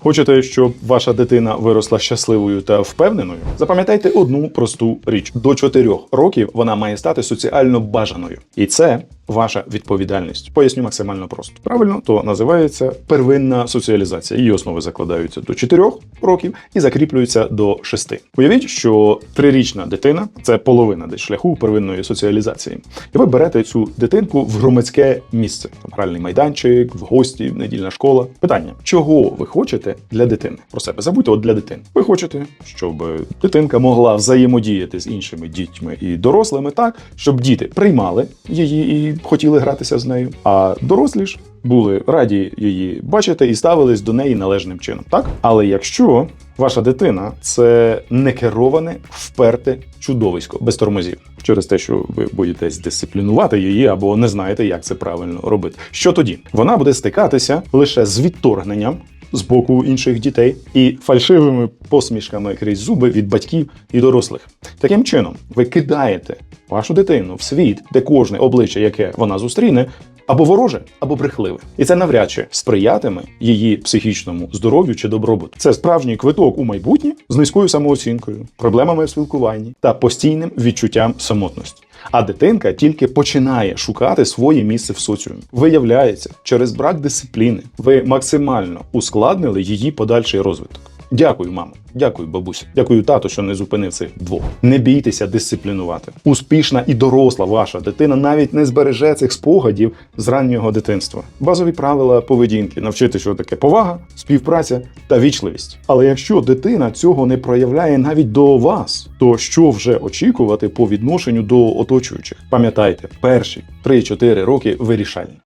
Хочете, щоб ваша дитина виросла щасливою та впевненою? Запам'ятайте одну просту річ: до 4 років вона має стати соціально бажаною, і це ваша відповідальність. Поясню максимально просто. Правильно, то називається первинна соціалізація. Її основи закладаються до 4 років і закріплюються до 6. Уявіть, що трирічна дитина це половина десь шляху первинної соціалізації. І ви берете цю дитинку в громадське місце, там гральний майданчик, в гості, недільна школа. Питання: чого ви хочете для дитини? Про себе забудьте, от для дитини. Ви хочете, щоб дитинка могла взаємодіяти з іншими дітьми і дорослими так, щоб діти приймали її і хотіли гратися з нею, а дорослі ж були раді її бачити і ставились до неї належним чином. Так, але якщо ваша дитина це некероване, вперте чудовисько без тормозів через те, що ви боїтесь дисциплінувати її або не знаєте, як це правильно робити. Що тоді? Вона буде стикатися лише з відторгненням. З боку інших дітей і фальшивими посмішками крізь зуби від батьків і дорослих. Таким чином, ви кидаєте вашу дитину в світ, де кожне обличчя, яке вона зустріне, або вороже, або брехливе. І це навряд чи сприятиме її психічному здоров'ю чи добробуту. Це справжній квиток у майбутнє з низькою самооцінкою, проблемами в спілкуванні та постійним відчуттям самотності. А дитинка тільки починає шукати своє місце в соціумі. Виявляється, через брак дисципліни ви максимально ускладнили її подальший розвиток. Дякую, мамо. Дякую, бабуся. Дякую, тато, що не зупинив цих двох. Не бійтеся дисциплінувати. Успішна і доросла ваша дитина навіть не збереже цих спогадів з раннього дитинства. Базові правила поведінки навчити, що таке повага, співпраця та вічливість. Але якщо дитина цього не проявляє навіть до вас, то що вже очікувати по відношенню до оточуючих? Пам'ятайте, перші 3-4 роки вирішальні.